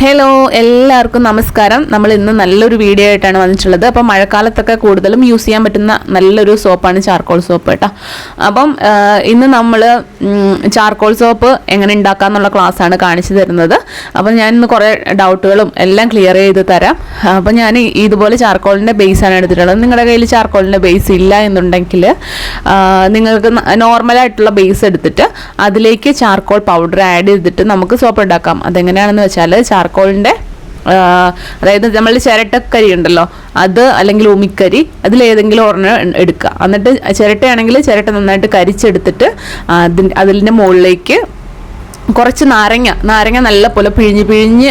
Hello എല്ലാവർക്കും നമസ്കാരം. നമ്മൾ ഇന്ന് നല്ലൊരു വീഡിയോ ആയിട്ടാണ് വന്നിട്ടുള്ളത്. അപ്പം മഴക്കാലത്തൊക്കെ കൂടുതലും യൂസ് ചെയ്യാൻ പറ്റുന്ന നല്ലൊരു സോപ്പാണ് ചാർക്കോൾ സോപ്പ് കേട്ടോ. അപ്പം ഇന്ന് നമ്മൾ ചാർക്കോൾ സോപ്പ് എങ്ങനെ ഉണ്ടാക്കാം ഉണ്ടാക്കാന്നുള്ള ക്ലാസ്സാണ് കാണിച്ചു തരുന്നത്. അപ്പോൾ ഞാൻ ഇന്ന് കുറേ ഡൗട്ടുകളും എല്ലാം ക്ലിയർ ചെയ്ത് തരാം. അപ്പോൾ ഞാൻ ഇതുപോലെ ചാർക്കോളിന്റെ ബേസാണ് എടുത്തിട്ടുള്ളത്. നിങ്ങളുടെ കയ്യിൽ ചാർക്കോളിന്റെ ബേസ് ഇല്ല എന്നുണ്ടെങ്കിൽ നിങ്ങൾക്ക് നോർമലായിട്ടുള്ള ബേസ് എടുത്തിട്ട് അതിലേക്ക് ചാർക്കോൾ പൗഡർ ആഡ് ചെയ്തിട്ട് നമുക്ക് സോപ്പ് ഉണ്ടാക്കാം. അതെങ്ങനെയാണെന്ന് വെച്ചാൽ ചാർക്കോളിന്റെ അതായത് നമ്മൾ ചിരട്ടക്കരി ഉണ്ടല്ലോ അത് അല്ലെങ്കിൽ ഉമിക്കരി അതിലേതെങ്കിലും ഒരെണ്ണം എടുക്കുക. എന്നിട്ട് ചിരട്ടയാണെങ്കിൽ ചിരട്ട നന്നായിട്ട് കരിച്ചെടുത്തിട്ട് അതിന്റെ അതിന്റെ മുകളിലേക്ക് കുറച്ച് നാരങ്ങ നാരങ്ങ നല്ല പോലെ പിഴിഞ്ഞ് പിഴിഞ്ഞ്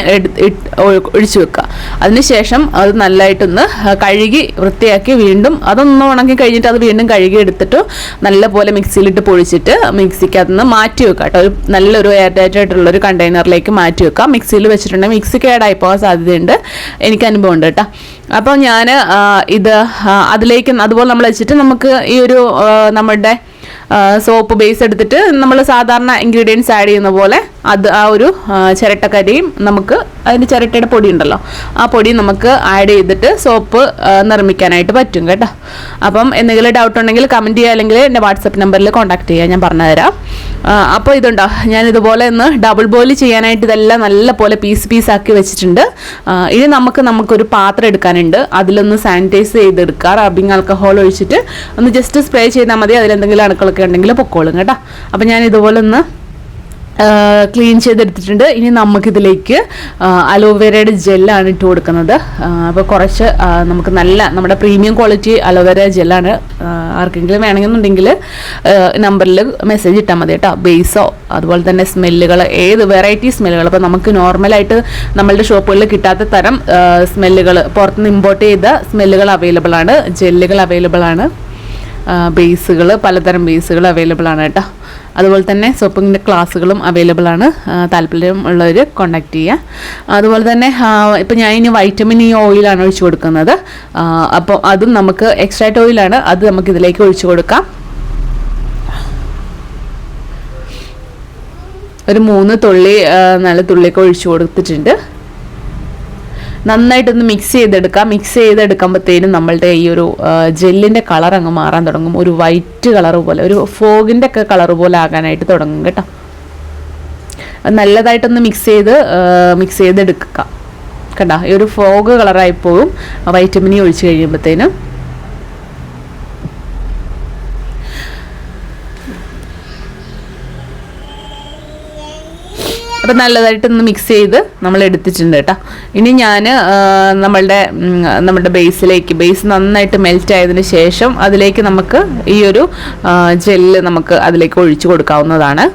ഒഴിച്ചു വെക്കുക. അതിനുശേഷം അത് നല്ലതായിട്ടൊന്ന് കഴുകി വൃത്തിയാക്കി വീണ്ടും അതൊന്ന് ഉണങ്ങി കഴിഞ്ഞിട്ട് അത് വീണ്ടും കഴുകി എടുത്തിട്ട് നല്ല പോലെ മിക്സിയിലിട്ട് പൊഴിച്ചിട്ട് മിക്സിക്കകത്ത് നിന്ന് മാറ്റി വെക്കുക കേട്ടോ. ഒരു നല്ലൊരു എയർടൈറ്റായിട്ടുള്ള ഒരു കണ്ടെയ്നറിലേക്ക് മാറ്റി വെക്കുക. മിക്സിയിൽ വെച്ചിട്ടുണ്ടെങ്കിൽ മിക്സി കേടായി പോകാൻ സാധ്യതയുണ്ട്. എനിക്ക് അനുഭവം ഉണ്ട് കേട്ടോ. അപ്പോൾ ഞാൻ ഇത് അതിലേക്ക് അതുപോലെ നമ്മൾ വെച്ചിട്ട് നമുക്ക് ഈ ഒരു നമ്മുടെ സോപ്പ് ബേസ് എടുത്തിട്ട് നമ്മൾ സാധാരണ ഇൻഗ്രീഡിയൻസ് ആഡ് ചെയ്യുന്ന പോലെ അത് ആ ഒരു ചിരട്ടക്കരിയും നമുക്ക് അതിന്റെ ചിരട്ടയുടെ പൊടി ഉണ്ടല്ലോ ആ പൊടി നമുക്ക് ആഡ് ചെയ്തിട്ട് സോപ്പ് നിർമ്മിക്കാനായിട്ട് പറ്റും കേട്ടോ. അപ്പം എന്തെങ്കിലും ഡൗട്ട് ഉണ്ടെങ്കിൽ കമന്റ് ചെയ്യുക അല്ലെങ്കിൽ എന്റെ വാട്സപ്പ് നമ്പറിൽ കോൺടാക്ട് ചെയ്യുക. ഞാൻ പറഞ്ഞുതരാം. അപ്പോൾ ഇതുണ്ടോ? ഞാൻ ഇതുപോലെ ഒന്ന് ഡബിൾ ബോയിൽ ചെയ്യാനായിട്ട് ഇതെല്ലാം നല്ല പോലെ പീസ് പീസ് ആക്കി വെച്ചിട്ടുണ്ട്. ഇനി നമുക്ക് നമുക്കൊരു പാത്രം എടുക്കാനുണ്ട്. അതിലൊന്ന് സാനിറ്റൈസ് ചെയ്തെടുക്കുക. റബ്ബിങ് ആൽക്കഹോൾ ഒഴിച്ചിട്ട് ഒന്ന് ജസ്റ്റ് സ്പ്രേ ചെയ്താൽ മതി. അതിലെന്തെങ്കിലും അണുക്കളൊക്കെ ഉണ്ടെങ്കിൽ പൊക്കോളും കേട്ടോ. അപ്പം ഞാൻ ഇതുപോലെ ഒന്ന് ക്ലീൻ ചെയ്തെടുത്തിട്ടുണ്ട്. ഇനി നമുക്കിതിലേക്ക് അലോവേരയുടെ ജെല്ലാണ് ഇട്ട് കൊടുക്കുന്നത്. അപ്പോൾ കുറച്ച് നമുക്ക് നല്ല നമ്മുടെ പ്രീമിയം ക്വാളിറ്റി അലോവേര ജെല്ലാണ് ആർക്കെങ്കിലും വേണമെന്നുണ്ടെങ്കിൽ നമ്പറിൽ മെസ്സേജ് ഇട്ടാൽ മതി കേട്ടോ. ബേസോ അതുപോലെ തന്നെ സ്മെല്ലുകൾ ഏത് വെറൈറ്റി സ്മെല്ലുകൾ അപ്പോൾ നമുക്ക് നോർമലായിട്ട് നമ്മളുടെ ഷോപ്പുകളിൽ കിട്ടാത്ത തരം സ്മെല്ലുകൾ പുറത്തുനിന്ന് ഇമ്പോർട്ട് ചെയ്ത സ്മെല്ലുകൾ അവൈലബിൾ ആണ്. ജെല്ലുകൾ അവൈലബിൾ ആണ്. ബേസുകൾ പലതരം ബേസുകൾ അവൈലബിൾ ആണ് കേട്ടോ. അതുപോലെ തന്നെ സോപ്പിങ്ങിന്റെ ക്ലാസ്സുകളും അവൈലബിൾ ആണ്. താല്പര്യം ഉള്ളവർ കോണ്ടാക്റ്റ് ചെയ്യുക അതുപോലെ തന്നെ ഇപ്പം ഞാൻ ഇനി വൈറ്റമിൻ ഇ ഓയിലാണ് ഒഴിച്ചു കൊടുക്കുന്നത്. അപ്പോൾ അതും നമുക്ക് എക്സ്ട്രാക്റ്റ് ഓയിലാണ് അത് നമുക്ക് ഇതിലേക്ക് ഒഴിച്ചു കൊടുക്കാം. ഒരു മൂന്ന് തുള്ളി നല്ല തുള്ളിയൊക്കെ ഒഴിച്ചു കൊടുത്തിട്ടുണ്ട്. നന്നായിട്ടൊന്ന് മിക്സ് ചെയ്തെടുക്കാം. മിക്സ് ചെയ്തെടുക്കുമ്പോഴത്തേനും നമ്മളുടെ ഈ ഒരു ജെല്ലിന്റെ കളർ അങ്ങ് മാറാൻ തുടങ്ങും. ഒരു വൈറ്റ് കളർ പോലെ ഒരു ഫോഗിന്റെ ഒക്കെ കളർ പോലെ ആകാനായിട്ട് തുടങ്ങും കേട്ടോ. നല്ലതായിട്ടൊന്ന് മിക്സ് ചെയ്ത് മിക്സ് ചെയ്തെടുക്കുക. കണ്ടോ? ഈ ഒരു ഫോഗ് കളറായി പോകും വൈറ്റമിൻ ഇ ഒഴിച്ച് കഴിയുമ്പോഴത്തേനും അപ്പം നല്ലതായിട്ടൊന്ന് മിക്സ് ചെയ്ത് നമ്മൾ എടുത്തിട്ടുണ്ട് കേട്ടോ. ഇനി ഞാൻ നമ്മളുടെ നമ്മുടെ ബേസിലേക്ക് ബേസ് നന്നായിട്ട് മെൽറ്റ് ആയതിനു ശേഷം അതിലേക്ക് നമുക്ക് ഈ ഒരു ജെല്ല് നമുക്ക് അതിലേക്ക് ഒഴിച്ചു കൊടുക്കാവുന്നതാണ്.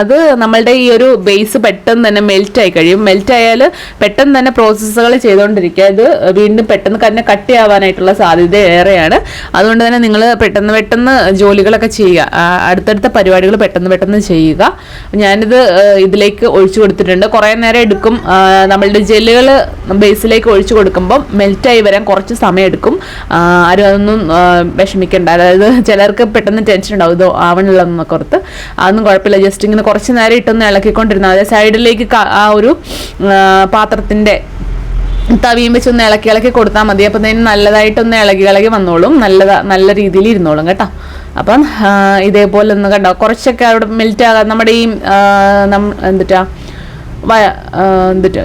അത് നമ്മളുടെ ഈ ഒരു ബേസ് പെട്ടെന്ന് തന്നെ മെൽറ്റ് ആയി കഴിയും. മെൽറ്റ് ആയാൽ പെട്ടെന്ന് തന്നെ പ്രോസസ്സുകൾ ചെയ്തുകൊണ്ടിരിക്കുക. ഇത് വീണ്ടും പെട്ടെന്ന് തന്നെ കട്ടിയാവാനായിട്ടുള്ള സാധ്യത ഏറെയാണ്. അതുകൊണ്ട് തന്നെ നിങ്ങൾ പെട്ടെന്ന് പെട്ടെന്ന് ജോലികളൊക്കെ ചെയ്യുക. അടുത്തടുത്ത പരിപാടികൾ പെട്ടെന്ന് പെട്ടെന്ന് ചെയ്യുക. ഞാനിത് ഇതിലേക്ക് ഒഴിച്ചു കൊടുത്തിട്ടുണ്ട്. കുറേ നേരം എടുക്കും. നമ്മളുടെ ജെല്ലുകൾ ബേസിലേക്ക് ഒഴിച്ചു കൊടുക്കുമ്പം മെൽറ്റായി വരാൻ കുറച്ച് സമയം എടുക്കും ആരും അതൊന്നും വിഷമിക്കേണ്ട. അതായത് ചിലർക്ക് പെട്ടെന്ന് ടെൻഷൻ ഉണ്ടാവും. ഇത് ആവണില്ലെന്നൊക്കെ ഓർത്ത്. അതൊന്നും കുഴപ്പമില്ല. ജസ്റ്റ് ഇങ്ങനെ കുറച്ച് നേരം ഇട്ടൊന്ന് ഇളക്കിക്കൊണ്ടിരുന്നാൽ അതായത് സൈഡിലേക്ക് ആ ഒരു പാത്രത്തിന്റെ തവിയും വെച്ച് ഒന്ന് ഇളക്കി ഇളക്കി കൊടുത്താൽ മതി. അപ്പം തന്നെ നല്ലതായിട്ടൊന്ന് ഇളകി ഇളകി വന്നോളും. നല്ലതാ നല്ല രീതിയിൽ ഇരുന്നോളും കേട്ടോ. അപ്പം ഇതേപോലെ ഒന്ന് കണ്ടോ? കുറച്ചൊക്കെ അവിടെ മെൽറ്റ് ആകാൻ നമ്മുടെ ഈ ആ,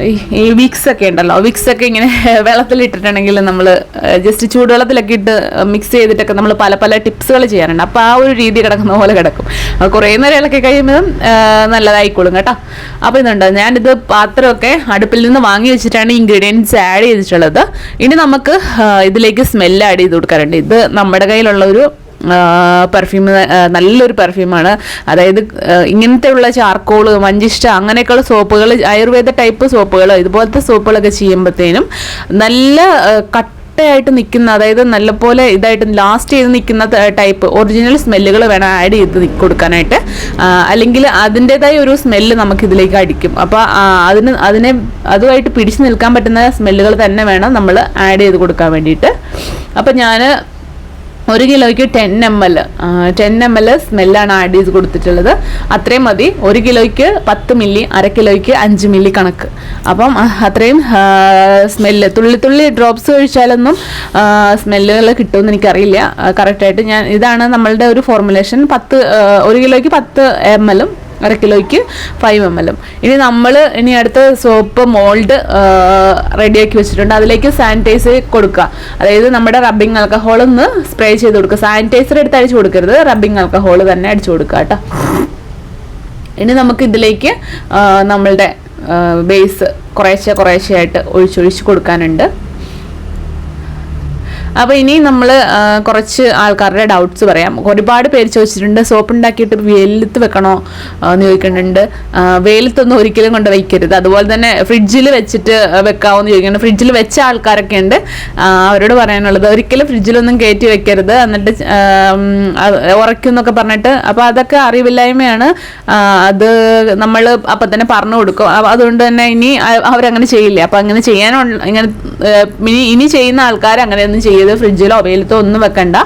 ഈ- ഈ വിക്സ് ഒക്കെ ഉണ്ടല്ലോ വിക്സ് ഒക്കെ ഇങ്ങനെ വെള്ളത്തിലിട്ടിട്ടുണ്ടെങ്കിൽ നമ്മൾ ജസ്റ്റ് ചൂടുവെള്ളത്തിലൊക്കെ ഇട്ട് മിക്സ് ചെയ്തിട്ടൊക്കെ നമ്മൾ പല പല ടിപ്സുകൾ ചെയ്യാറുണ്ട്. അപ്പോൾ ആ ഒരു രീതി കിടക്കുന്ന പോലെ കിടക്കും. അപ്പോൾ കുറേ നേരം ഇളക്കി കഴിയുമ്പോൾ നല്ലതായിക്കോളും കേട്ടോ. അപ്പോൾ ഇതുണ്ട് ഞാനിത് പാത്രമൊക്കെ അടുപ്പിൽ നിന്ന് വാങ്ങി വെച്ചിട്ടാണ് ഇൻഗ്രീഡിയൻസ് ആഡ് ചെയ്തിട്ടുള്ളത്. ഇനി നമുക്ക് ഇതിലേക്ക് സ്മെല്ല് ആഡ് ചെയ്ത് കൊടുക്കാറുണ്ട്. ഇത് നമ്മുടെ കയ്യിലുള്ള ഒരു പെർഫ്യൂം നല്ലൊരു പെർഫ്യൂമാണ് അതായത് ഇങ്ങനത്തെയുള്ള ചാർക്കോൾ മഞ്ചിഷ്ട അങ്ങനെയൊക്കെയുള്ള സോപ്പുകൾ ആയുർവേദ ടൈപ്പ് സോപ്പുകൾ ഇതുപോലത്തെ സോപ്പുകളൊക്കെ ചെയ്യുമ്പോഴത്തേനും നല്ല കട്ട് കട്ടയായിട്ട് നിൽക്കുന്ന അതായത് നല്ലപോലെ ഇതായിട്ട് ലാസ്റ്റ് ചെയ്ത് നിൽക്കുന്ന ടൈപ്പ് ഒറിജിനൽ സ്മെല്ലുകൾ വേണം ആഡ് ചെയ്ത് കൊടുക്കാനായിട്ട്. അല്ലെങ്കിൽ അതിന്റെതായ ഒരു സ്മെല്ല് നമുക്ക് ഇതിലേക്ക് അടിക്കും. അപ്പോൾ അതിന് അതിനെ അതുമായിട്ട് പിടിച്ചു നിൽക്കാൻ പറ്റുന്ന സ്മെല്ലുകൾ തന്നെ വേണം നമ്മൾ ആഡ് ചെയ്ത് കൊടുക്കാൻ വേണ്ടിയിട്ട്. അപ്പം ഞാൻ ഒരു കിലോയ്ക്ക് ten M L ten M L സ്മെല്ലാണ് ആഡ് ചെയ്ത് കൊടുത്തിട്ടുള്ളത്. അത്രയും മതി. ഒരു കിലോയ്ക്ക് പത്ത് മില്ലി അര കിലോയ്ക്ക് അഞ്ച് മില്ലി കണക്ക്. അപ്പം അത്രയും സ്മെല്ല് തുള്ളി തുള്ളി ഡ്രോപ്സ് കഴിച്ചാലൊന്നും സ്മെല്ലുകൾ കിട്ടുമെന്ന് എനിക്കറിയില്ല. കറക്റ്റായിട്ട് ഞാൻ ഇതാണ് നമ്മളുടെ ഒരു ഫോർമുലേഷൻ പത്ത് ഒരു കിലോയ്ക്ക് പത്ത് എം എല്ലും അര കിലോയ്ക്ക് ഫൈവ് എം എല്ലും ഇനി നമ്മൾ ഇനി അടുത്ത സോപ്പ് മോൾഡ് റെഡിയാക്കി വെച്ചിട്ടുണ്ട്. അതിലേക്ക് സാനിറ്റൈസ് കൊടുക്കുക. അതായത് നമ്മുടെ റബ്ബിംഗ് ആൽക്കഹോൾ ഒന്ന് സ്പ്രേ ചെയ്ത് കൊടുക്കുക. സാനിറ്റൈസർ എടുത്ത് അടിച്ചു കൊടുക്കരുത്. റബ്ബിംഗ് ആൽക്കഹോൾ തന്നെ അടിച്ചു കൊടുക്കുക കേട്ടോ. ഇനി നമുക്ക് ഇതിലേക്ക് നമ്മളുടെ ബേസ് കുറേശ്ശെ കുറേശ്ശെ ആയിട്ട് ഒഴിച്ചൊഴിച്ച് കൊടുക്കാനുണ്ട്. അപ്പോൾ ഇനി നമ്മൾ കുറച്ച് ആൾക്കാരുടെ ഡൗട്ട്സ് പറയാം. ഒരുപാട് പേര് ചോദിച്ചിട്ടുണ്ട് സോപ്പ് ഉണ്ടാക്കിയിട്ട് വെയിലത്ത് വെക്കണോ? എന്ന് ചോദിക്കുന്നുണ്ട്. വെയിലത്തൊന്നും ഒരിക്കലും കൊണ്ട് വയ്ക്കരുത്. അതുപോലെ തന്നെ ഫ്രിഡ്ജിൽ വെച്ചിട്ട് വെക്കാമെന്ന് ചോദിക്കുന്നുണ്ട്. ഫ്രിഡ്ജിൽ വെച്ച ആൾക്കാരൊക്കെ ഉണ്ട്. അവരോട് പറയാനുള്ളത് ഒരിക്കലും ഫ്രിഡ്ജിലൊന്നും കയറ്റി വെക്കരുത്. എന്നിട്ട് ഉറയ്ക്കും എന്നൊക്കെ പറഞ്ഞിട്ട്. അപ്പോൾ അതൊക്കെ അറിവില്ലായ്മയാണ്. അത് നമ്മൾ അപ്പം തന്നെ പറഞ്ഞു കൊടുക്കും. അതുകൊണ്ട് തന്നെ ഇനി അവരങ്ങനെ ചെയ്യില്ല. അപ്പം അങ്ങനെ ചെയ്യാനുള്ള ഇങ്ങനെ ഇനി ഇനി ചെയ്യുന്ന ആൾക്കാർ അങ്ങനെയൊന്നും ചെയ്യരുത്. ഫ്രിഡ്ജിലോ വെയിലത്തോ ഒന്നും വെക്കണ്ട.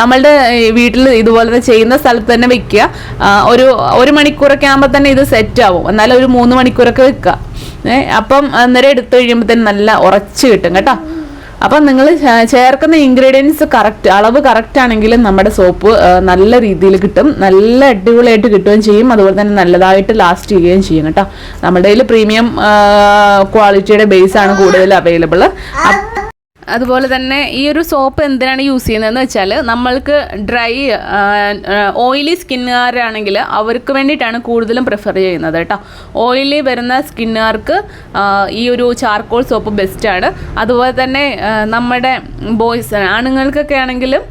നമ്മളുടെ വീട്ടിൽ ഇതുപോലെ ചെയ്യുന്ന സ്ഥലത്ത് തന്നെ വെക്കുക. ഒരു ഒരു മണിക്കൂറൊക്കെ ആകുമ്പോൾ തന്നെ ഇത് സെറ്റ് ആവും. എന്നാലും ഒരു മൂന്ന് മണിക്കൂറൊക്കെ വെക്കുക ഏഹ് അപ്പം അന്നേരം എടുത്തു കഴിയുമ്പോൾ തന്നെ നല്ല ഉറച്ച് കിട്ടും കേട്ടോ. അപ്പം നിങ്ങൾ ചേർക്കുന്ന ഇൻഗ്രീഡിയൻസ് കറക്റ്റ് അളവ് കറക്റ്റ് ആണെങ്കിൽ നമ്മുടെ സോപ്പ് നല്ല രീതിയിൽ കിട്ടും. നല്ല അടിപൊളിയായിട്ട് കിട്ടുകയും ചെയ്യും. അതുപോലെ തന്നെ നല്ലതായിട്ട് ലാസ്റ്റ് ചെയ്യുകയും ചെയ്യും കേട്ടോ. നമ്മുടെ കയ്യിൽ പ്രീമിയം ക്വാളിറ്റിയുടെ ബേസ് ആണ് കൂടുതൽ അവൈലബിൾ അതുപോലെ തന്നെ ഈ ഒരു സോപ്പ് എന്തിനാണ് യൂസ് ചെയ്യുന്നതെന്ന് വെച്ചാൽ നമ്മൾക്ക് ഡ്രൈ ഓയിലി സ്കിന്നുകാരാണെങ്കിൽ അവർക്ക് വേണ്ടിയിട്ടാണ് കൂടുതലും പ്രിഫർ ചെയ്യുന്നത് കേട്ടോ. ഓയിലി വരുന്ന സ്കിന്നുകാർക്ക് ഈ ഒരു ചാർക്കോൾ സോപ്പ് ബെസ്റ്റാണ് അതുപോലെ തന്നെ നമ്മുടെ ബോയ്സ് ആണുങ്ങൾക്കൊക്കെ ആണെങ്കിലും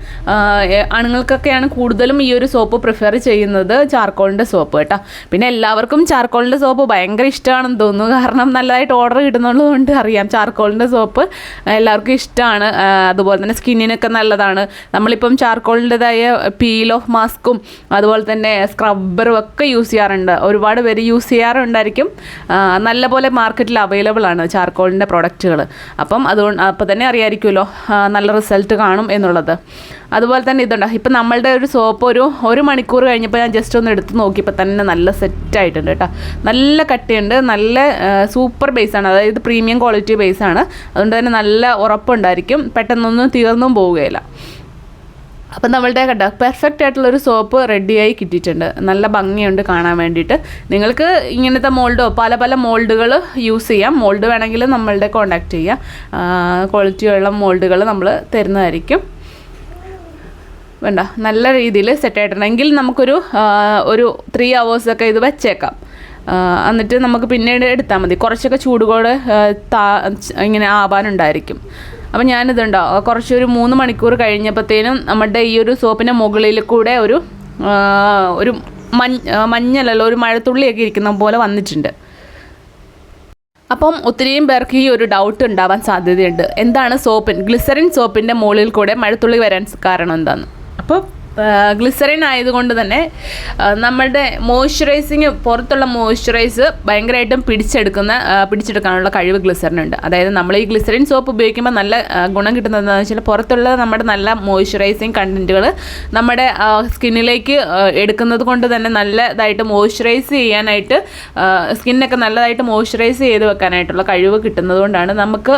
ആണുങ്ങൾക്കൊക്കെയാണ് കൂടുതലും ഈ ഒരു സോപ്പ് പ്രിഫർ ചെയ്യുന്നത് ചാർക്കോളിന്റെ സോപ്പ് കേട്ടോ. പിന്നെ എല്ലാവർക്കും ചാർക്കോളിന്റെ സോപ്പ് ഭയങ്കര ഇഷ്ടമാണെന്ന് തോന്നുന്നു. കാരണം നല്ലതായിട്ട് ഓർഡർ കിട്ടുന്നുള്ളത് കൊണ്ട് അറിയാം ചാർക്കോളിന്റെ സോപ്പ്. എല്ലാവർക്കും ഇഷ്ടമാണ് അതുപോലെ തന്നെ സ്കിന്നിനൊക്കെ നല്ലതാണ്. നമ്മളിപ്പം ചാർക്കോളിന്റെതായ പീൽ ഓഫ് മാസ്കും അതുപോലെ തന്നെ സ്ക്രബ്ബറും ഒക്കെ യൂസ് ചെയ്യാറുണ്ട്. ഒരുപാട് പേര് യൂസ് ചെയ്യാറുണ്ടായിരിക്കും. നല്ല നല്ലപോലെ മാർക്കറ്റിൽ അവൈലബിൾ ആണ് ചാർക്കോളിന്റെ പ്രോഡക്റ്റുകൾ അപ്പം അതുകൊണ്ട് അപ്പോൾ തന്നെ അറിയാമായിരിക്കുമല്ലോ നല്ല റിസൾട്ട് കാണും എന്നുള്ളത്. അതുപോലെ തന്നെ ഇതുണ്ട്. ഇപ്പം നമ്മളുടെ ഒരു സോപ്പ് ഒരു ഒരു മണിക്കൂർ കഴിഞ്ഞപ്പോൾ ഞാൻ ജസ്റ്റ് ഒന്ന് എടുത്ത് നോക്കിയപ്പോൾ തന്നെ നല്ല സെറ്റ് ആയിട്ടുണ്ട് കേട്ടോ. നല്ല കട്ടിയുണ്ട് നല്ല സൂപ്പർ ബേസാണ് അതായത് പ്രീമിയം ക്വാളിറ്റി ബേസാണ് അതുകൊണ്ട് തന്നെ നല്ല ഉറപ്പുണ്ടായിരിക്കും. പെട്ടെന്നൊന്നും തീർന്നും പോവുകയില്ല. അപ്പം നമ്മളുടെ കേട്ടോ പെർഫെക്റ്റ് ആയിട്ടുള്ള ഒരു സോപ്പ് റെഡിയായി കിട്ടിയിട്ടുണ്ട്. നല്ല ഭംഗിയുണ്ട് കാണാൻ വേണ്ടിയിട്ട്. നിങ്ങൾക്ക് ഇങ്ങനത്തെ മോൾഡോ പല പല മോൾഡുകൾ യൂസ് ചെയ്യാം. മോൾഡ് വേണമെങ്കിൽ നമ്മളുടെ കോൺടാക്റ്റ് ചെയ്യാം. ക്വാളിറ്റിയുള്ള മോൾഡുകൾ നമ്മൾ തരുന്നതായിരിക്കും. വേണ്ട നല്ല രീതിയിൽ സെറ്റ് ആയിട്ടുണ്ടെങ്കിൽ നമുക്കൊരു ഒരു ത്രീ ഒക്കെ ഇത് വെച്ചേക്കാം. എന്നിട്ട് നമുക്ക് പിന്നീട് എടുത്താൽ മതി. കുറച്ചൊക്കെ ചൂടുകൂടെ താ ഇങ്ങനെ ആവാനുണ്ടായിരിക്കും അപ്പം ഞാനിതുണ്ടാവും കുറച്ചൊരു മൂന്ന് മണിക്കൂർ കഴിഞ്ഞപ്പോഴത്തേനും നമ്മുടെ ഈ ഒരു സോപ്പിന്റെ മുകളിൽ കൂടെ ഒരു ഒരു മഞ്ഞ ഒരു മഴത്തുള്ളിയൊക്കെ ഇരിക്കുന്ന പോലെ വന്നിട്ടുണ്ട്. അപ്പം ഒത്തിരിയും പേർക്ക് ഈ ഒരു ഡൗട്ട് ഉണ്ടാവാൻ സാധ്യതയുണ്ട്. എന്താണ് സോപ്പിൻ ഗ്ലിസറിൻ സോപ്പിന്റെ മുകളിൽ കൂടെ മഴത്തുള്ളി വരാൻ കാരണം എന്താണ് ഗ്ലിസറിൻ ആയതുകൊണ്ട് തന്നെ നമ്മുടെ മോയ്സ്ചറൈസിങ് പുറത്തുള്ള മോയ്സ്ചറൈസ് ഭയങ്കരമായിട്ടും പിടിച്ചെടുക്കുന്ന പിടിച്ചെടുക്കാനുള്ള കഴിവ് ഗ്ലിസറിനുണ്ട് അതായത് നമ്മൾ ഈ ഗ്ലിസറിൻ സോപ്പ് ഉപയോഗിക്കുമ്പോൾ നല്ല ഗുണം കിട്ടുന്നത് എന്താണെന്ന് വെച്ചാൽ പുറത്തുള്ള നമ്മുടെ നല്ല മോയ്സ്ചറൈസിങ് കണ്ടന്റുകൾ നമ്മുടെ സ്കിന്നിലേക്ക് എടുക്കുന്നത് കൊണ്ട് തന്നെ നല്ലതായിട്ട് മോയ്സ്ചറൈസ് ചെയ്യാനായിട്ട് സ്കിന്നൊക്കെ നല്ലതായിട്ട് മോയ്സ്ചറൈസ് ചെയ്ത് വെക്കാനായിട്ടുള്ള കഴിവ് കിട്ടുന്നതുകൊണ്ടാണ് നമുക്ക്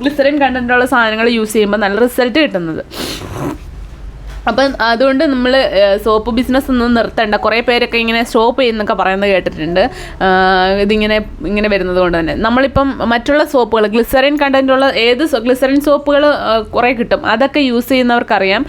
ഗ്ലിസറിൻ കണ്ടന്റുള്ള സാധനങ്ങൾ യൂസ് ചെയ്യുമ്പോൾ നല്ല റിസൾട്ട് കിട്ടുന്നത്. അപ്പം അതുകൊണ്ട് നമ്മൾ സോപ്പ് ബിസിനസ് ഒന്നും നിർത്തണ്ട. കുറേ പേരൊക്കെ ഇങ്ങനെ സ്റ്റോപ്പ് ചെയ്യുന്നൊക്കെ പറയുന്നത് കേട്ടിട്ടുണ്ട്. ഇതിങ്ങനെ ഇങ്ങനെ വരുന്നത് കൊണ്ട് തന്നെ. നമ്മളിപ്പം മറ്റുള്ള സോപ്പുകൾ ഗ്ലിസറിൻ കണ്ടന്റുള്ള ഏത് ഗ്ലിസറിൻ സോപ്പുകൾ കുറേ കിട്ടും. അതൊക്കെ യൂസ് ചെയ്യുന്നവർക്കറിയാം.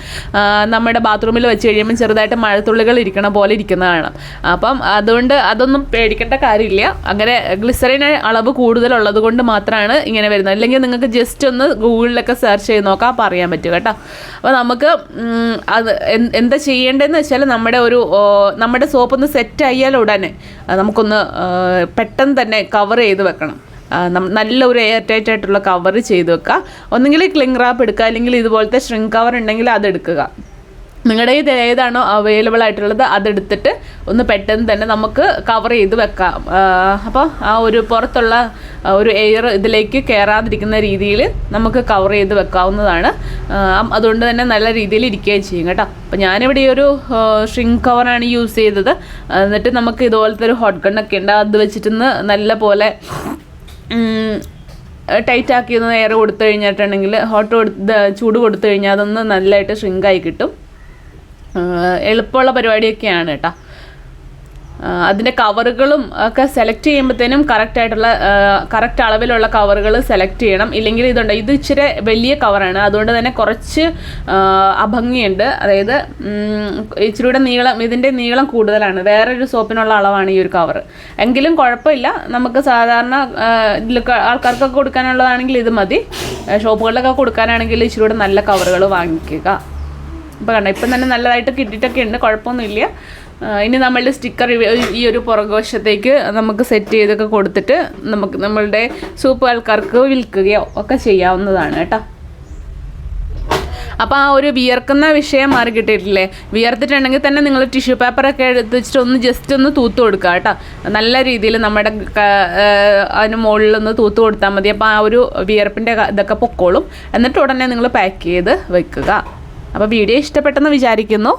നമ്മുടെ ബാത്റൂമിൽ വെച്ച് കഴിയുമ്പോൾ ചെറുതായിട്ട് മഴത്തുള്ളികൾ ഇരിക്കണ പോലെ ഇരിക്കുന്നതാണ്. അപ്പം അതുകൊണ്ട് അതൊന്നും പേടിക്കേണ്ട കാര്യമില്ല. അങ്ങനെ ഗ്ലിസറിൻ അളവ് കൂടുതലുള്ളത് കൊണ്ട് മാത്രമാണ് ഇങ്ങനെ വരുന്നത്. അല്ലെങ്കിൽ നിങ്ങൾക്ക് ജസ്റ്റ് ഒന്ന് ഗൂഗിളിലൊക്കെ സെർച്ച് ചെയ്ത് നോക്കാം അപ്പോൾ അറിയാൻ പറ്റും കേട്ടോ. അപ്പോൾ നമുക്ക് അത് എന്ത് ചെയ്യേണ്ടതെന്ന് വെച്ചാൽ നമ്മുടെ ഒരു നമ്മുടെ സോപ്പ് ഒന്ന് സെറ്റ് ആയാൽ ഉടനെ നമുക്കൊന്ന് പെട്ടെന്ന് തന്നെ കവർ ചെയ്ത് വെക്കണം. നല്ല ഒരു എയർ ടൈറ്റ് ആയിട്ടുള്ള കവർ ചെയ്ത് വെക്കുക ഒന്നുകിൽ ക്ലിങ് റാപ്പ് എടുക്കുക അല്ലെങ്കിൽ ഇതുപോലത്തെ ഷ്രിങ്ക് കവർ ഉണ്ടെങ്കിൽ അത് എടുക്കുക. നിങ്ങളുടെ ഇത് ഏതാണോ അവൈലബിൾ ആയിട്ടുള്ളത് അതെടുത്തിട്ട് ഒന്ന് പെട്ടെന്ന് തന്നെ നമുക്ക് കവർ ചെയ്ത് വെക്കാം. അപ്പോൾ ആ ഒരു പുറത്തുള്ള ഒരു എയർ ഇതിലേക്ക് കയറാതിരിക്കുന്ന രീതിയിൽ നമുക്ക് കവർ ചെയ്ത് വെക്കാവുന്നതാണ്. അതുകൊണ്ട് തന്നെ നല്ല രീതിയിൽ ഇരിക്കുകയും ചെയ്യും കേട്ടോ. അപ്പോൾ ഞാനിവിടെ ഒരു ഷ്രിങ്ക് കവറാണ് യൂസ് ചെയ്തത്. എന്നിട്ട് നമുക്ക് ഇതുപോലത്തെ ഒരു ഹോട്ട് ഗണ്ണൊക്കെ ഉണ്ട്. അത് വെച്ചിട്ടൊന്ന് നല്ല പോലെ ടൈറ്റ് ആക്കി ഒന്ന് എയർ കൊടുത്തു കഴിഞ്ഞിട്ടുണ്ടെങ്കിൽ ഹോട്ട് കൊടുത്ത് ചൂട് കൊടുത്തു കഴിഞ്ഞാൽ അതൊന്ന് നല്ലതായിട്ട് ഷ്രിങ്കായി കിട്ടും. എളുപ്പമുള്ള പരിപാടിയൊക്കെയാണ് കേട്ടോ അതിന്റെ കവറുകളും ഒക്കെ സെലക്ട് ചെയ്യുമ്പോഴത്തേനും കറക്റ്റായിട്ടുള്ള കറക്റ്റ് അളവിലുള്ള കവറുകൾ സെലക്ട് ചെയ്യണം. ഇല്ലെങ്കിൽ ഇതുണ്ട് ഇത് ഇച്ചിരി വലിയ കവറാണ്. അതുകൊണ്ട് തന്നെ കുറച്ച് അഭംഗിയുണ്ട്. അതായത് ഉം, ഇച്ചിരി കൂടെ നീളം ഇതിന്റെ നീളം കൂടുതലാണ്. വേറൊരു സോപ്പിനുള്ള അളവാണ് ഈ ഒരു കവർ. എങ്കിലും കുഴപ്പമില്ല. നമുക്ക് സാധാരണ ആൾക്കാർക്കൊക്കെ കൊടുക്കാനുള്ളതാണെങ്കിൽ ഇത് മതി. ഷോപ്പുകളിലൊക്കെ കൊടുക്കാനാണെങ്കിൽ ഇച്ചിരി കൂടെ നല്ല കവറുകൾ വാങ്ങിക്കുക. ഇപ്പോൾ കണ്ട ഇപ്പം തന്നെ നല്ലതായിട്ട് കിട്ടിയിട്ടൊക്കെ ഉണ്ട് കുഴപ്പമൊന്നുമില്ല. ഇനി നമ്മളുടെ സ്റ്റിക്കർ ഈ ഒരു പുറകുവശത്തേക്ക് നമുക്ക് സെറ്റ് ചെയ്തൊക്കെ കൊടുത്തിട്ട് നമുക്ക് നമ്മളുടെ സൂപ്പ് ആൾക്കാർക്ക് വിൽക്കുകയോ ഒക്കെ ചെയ്യാവുന്നതാണ് കേട്ടോ. അപ്പോൾ ആ ഒരു വിയർക്കുന്ന വിഷയം മാറി കിട്ടിയിട്ടില്ലേ? വിയർത്തിട്ടുണ്ടെങ്കിൽ തന്നെ നിങ്ങൾ ടിഷ്യൂ പേപ്പറൊക്കെ എടുത്ത് വെച്ചിട്ട് ഒന്ന് ജസ്റ്റ് ഒന്ന് തൂത്ത് കൊടുക്കുക കേട്ടോ. നല്ല രീതിയിൽ നമ്മുടെ അതിന് മുകളിൽ ഒന്ന് തൂത്ത് കൊടുത്താൽ മതി. അപ്പോൾ ആ ഒരു വിയർപ്പിന്റെ ഇതൊക്കെ പൊക്കോളും. എന്നിട്ട് ഉടനെ നിങ്ങൾ പാക്ക് ചെയ്ത് വെക്കുക. അപ്പോൾ വീഡിയോ ഇഷ്ടപ്പെട്ടെന്ന് വിചാരിക്കുന്നു.